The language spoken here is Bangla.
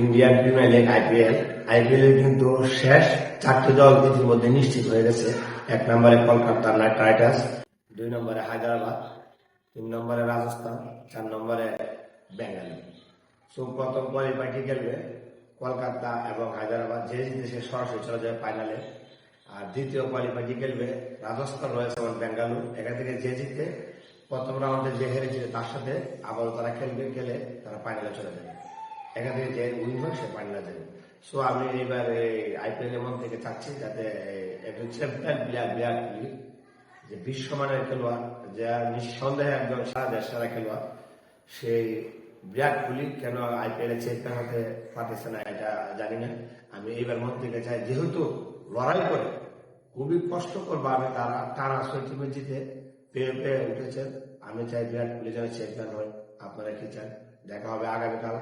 Indian premier league IPL IPL এর কিন্তু শেষ চারটি দল ইতিমধ্যে নিশ্চিত হয়ে গেছে। এক নম্বরে কলকাতা নাইট রাইডার্স, দুই নম্বরে হায়দ্রাবাদ, তিন নম্বরে রাজস্থান, চার নম্বরে বেঙ্গালুরু সো প্রথম কোয়ালিফাইটি খেলবে কলকাতা এবং হায়দ্রাবাদ, যে দেশে সরাসরি চলে যাবে ফাইনালে। আর দ্বিতীয় কোয়ালিফাইটি খেলবে রাজস্থান রয়েছে এবং বেঙ্গালুরু। এখান থেকে যে জিতে প্রথম রাউন্ডে যে হেরেছিল তার সাথে আবারও তারা খেলবে, খেলে তারা ফাইনালে চলে যাবে। এখান থেকে যে উইন হয়, সে ফাইনালে যাবে সো আমি এবার আইপিএল এর মধ্যে থেকে চাচ্ছি যাতে একজন চ্যাম্পিয়ন বিরাট বিরাট কোহলি, যে বিশ্বমানের খেলোয়াড়, যা নিঃসন্দেহে একজন সারা দেশ সারা খেলোয়াড় সেই বিরাট কোহলি কেন আইপিএল এর চ্যাম্পিয়ন হতে পারতেছে না এটা জানি না। আমি এইবার মন থেকে চাই, যেহেতু লড়াই করে খুবই কষ্টকর ভাবে তারা টানা টিমে জিতে পেয়ে পেয়ে উঠেছে, আমি চাই বিরাট কোহলি যেন চ্যাম্পিয়ন হয়। আপনারা কি চান? দেখা হবে আগামীকাল।